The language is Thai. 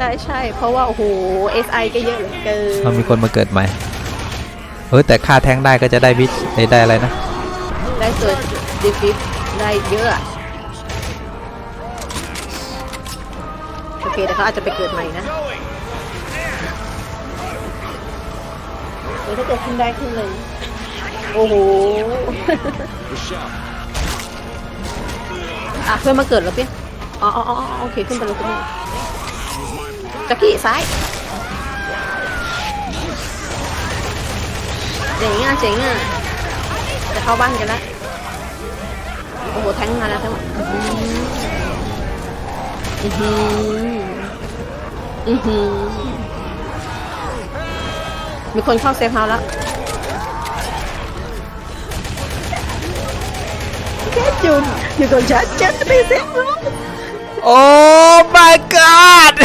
ช่ใช่เพราะว่า โอ้โห SI ก็เยอะเหลือเกินเรามีคนมาเกิดใหม่เฮ้ยแต่ค่าแท้งได้ก็จะได้วิชได้อะไรนะ ได้เกิดดีฟิปได้เยอะอะโอเคแต่เขาอาจจะไปเกิดใหม่นะเดี๋ยวถ้าเกิดขึ้นได้ขึ้นเลยโอ้โหอะเพื่อนมาเกิดแล้วเปี้ยอ๋ออ๋ออ๋อโอเค ขึ้นไปเลยขึ้นไป จักกี้ซ้ายเจ๋งอะเจ๋งอะจะเข้าบ้านกันแล้วโอ้โหแทงมาแล้วทั้งหมดอือหืออือหือมีคนเข้าเซฟเฮาแล้วแค่จุนอยู่กับฉันฉันจะไปเซฟเฮาโอ้ my god